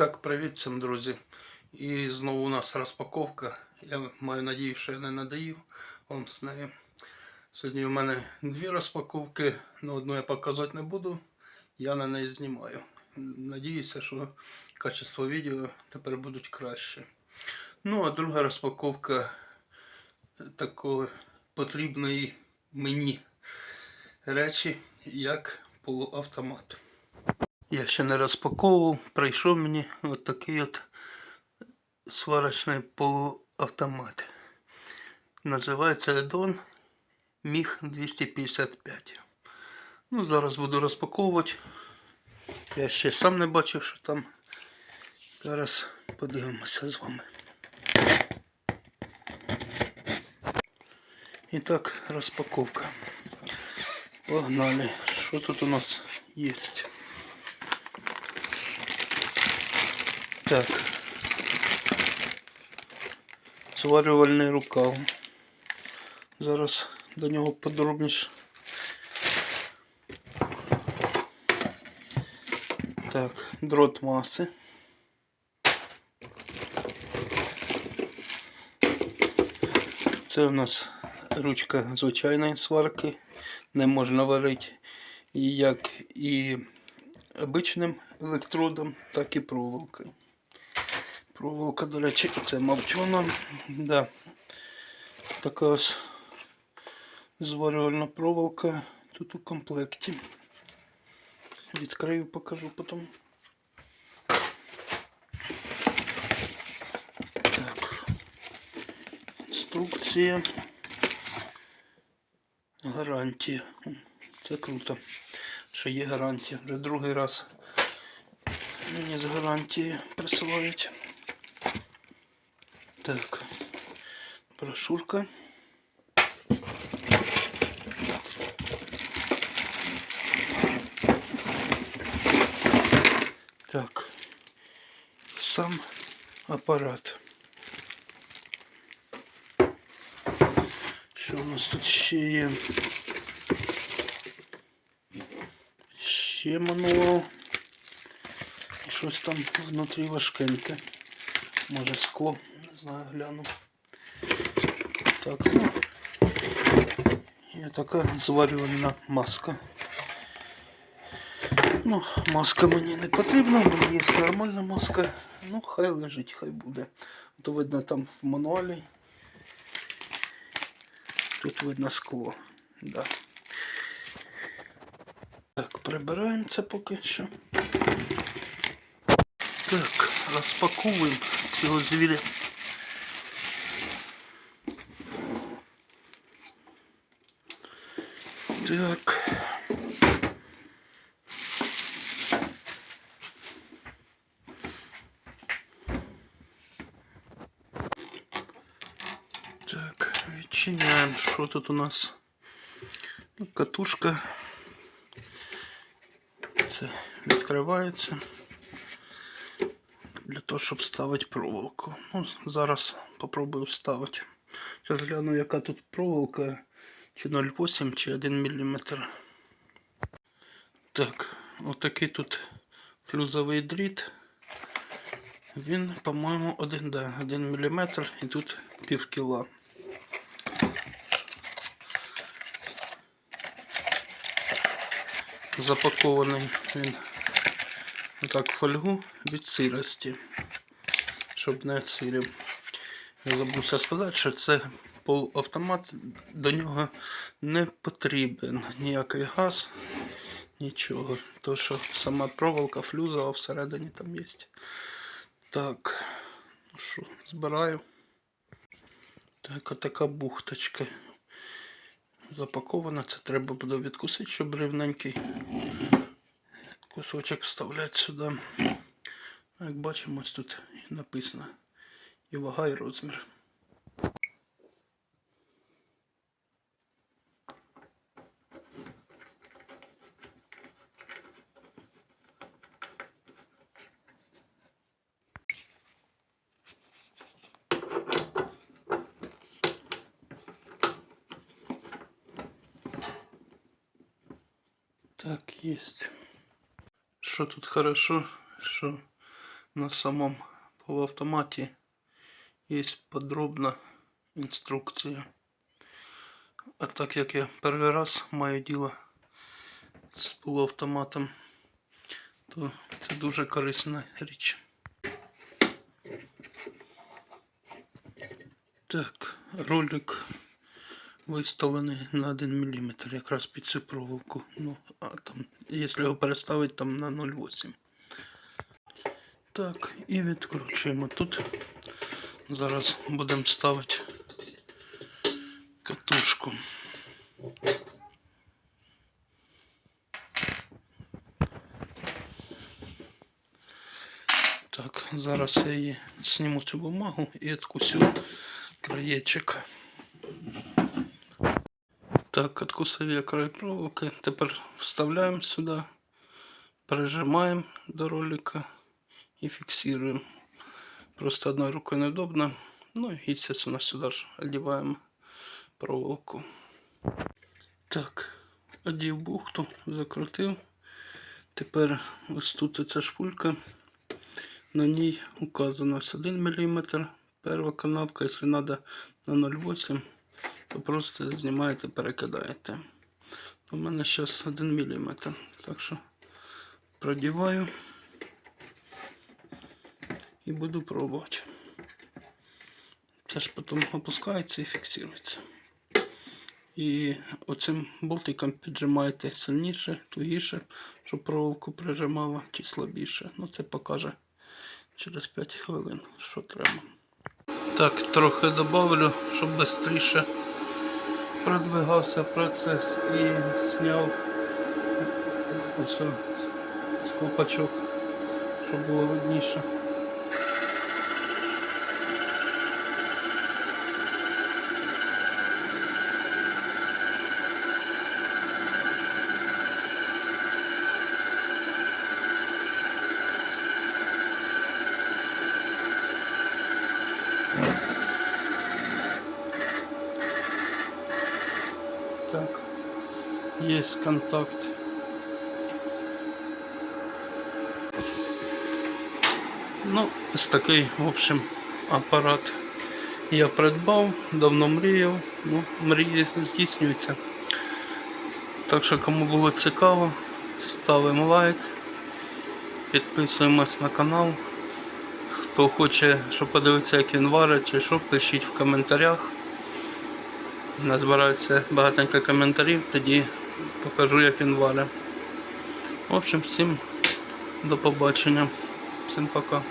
Так, привіт всім, друзі. І знову у нас розпаковка. Я маю надію, що я не надаю вам з нею. Сьогодні у мене дві розпаковки, але одну я показувати не буду. Я на неї знімаю. Надіюся, що качество відео тепер будуть краще. Ну, а друга розпаковка такої потрібної мені речі, як полуавтомат. Я ще не розпаковував, прийшов мені от такий от сварочний полуавтомат. Називається Edon Міг 255. Ну, зараз буду розпаковувати. Я ще сам не бачив, що там. Зараз подивимося з вами. І так, розпаковка. Погнали. Що тут у нас є? Так. Зварювальний рукав. Зараз до нього подробніше. Так, дрот маси. Це у нас ручка звичайної сварки. Не можна варити як і обичним електродом, так і проволокою. Проволока, до речі, це мабуть. Да. Така ось зварювальна проволока тут у комплекті. Відкрию, покажу потім. Так. Інструкція. Гарантія. Це круто, що є гарантія. Вже другий раз мені з гарантії присилають. Так, брошурка. Так, сам апарат. Що у нас тут ще є? Ще мануал. І щось там внутрі важкеньке. Може скло, не Знаю, гляну. Так, ну. Є така зварювальна маска. Ну, маска мені не потрібна, мені є нормальна маска. Ну, хай лежить, хай буде. То видно там в мануалі. Тут видно скло. Да. Так, прибираємо це поки що. Так, розпаковуємо цього звіря. Так. Так, відчиняємо, що тут у нас? Ну, Катушка. Це відкривається для того, щоб ставити проволоку. Ну, зараз попробую вставити. Зараз гляну, яка тут проволока, Чи 0,8, чи 1 мм. Так, отакий тут флюзовий дріт. Він, по-моєму, 1, да, 1 мм і тут пів кіла. Запакований він так в фольгу від сирості, щоб не сирів. Я забувся сказати, що це полуавтомат, до нього не потрібен ніякий газ, нічого. То що сама проволока флюзова всередині там є. Так, ну що, збираю. Так, отака бухточка запакована. Це треба буде відкусити, щоб рівненький кусочок вставляти сюди. Як бачимо, ось тут написано і вага, і розмір. Так, есть. Що тут хорошо, що на самом полуавтомате есть подробна інструкція. А так як я перший раз маю діло з полуавтоматом, то це дуже корисна річ. Так, ролик виставлений на 1 мм, якраз під цю проволоку. Ну, а там, якщо його переставити, там на 0,8. Так, і відкручуємо тут. Зараз будемо ставити катушку. Так, зараз я її зніму цю бумагу і откусю краєчок. Так, откусив я край проволоки. Тепер вставляємо сюди, прижимаємо до ролика і фіксуємо. Просто одною рукою неудобно. Ну і, естественно, сюди ж одіваємо проволоку. Так, одів бухту, закрутив. Тепер ось тут ця шпулька. На ній указано 1 мм. Перша канавка, якщо треба на 0,8, то просто знімаєте, перекидаєте. У мене зараз 1 мм. Так що продіваю і буду пробувати. Це ж потім опускається і фіксується. І оцим болтиком піджимаєте сильніше, тугіше, щоб проволоку прижимала чи слабіше. Ну це покаже через 5 хвилин, що треба. Так, трохи додавлю, щоб швидше продвигався процес і зняв з колпачок, щоб було видніше. Так, есть контакт. Ну, ось такий, в общем, апарат я придбав, давно мріяв, ну, мрії здійснюються. Так що, кому було цікаво, ставимо лайк, підписуємось на канал. Хто хоче, щоб подивитися, як він варить чи що, пишіть в коментарях. Назбирається багатенько коментарів, тоді покажу, як він варить. В общем, всім до побачення. Всім пока.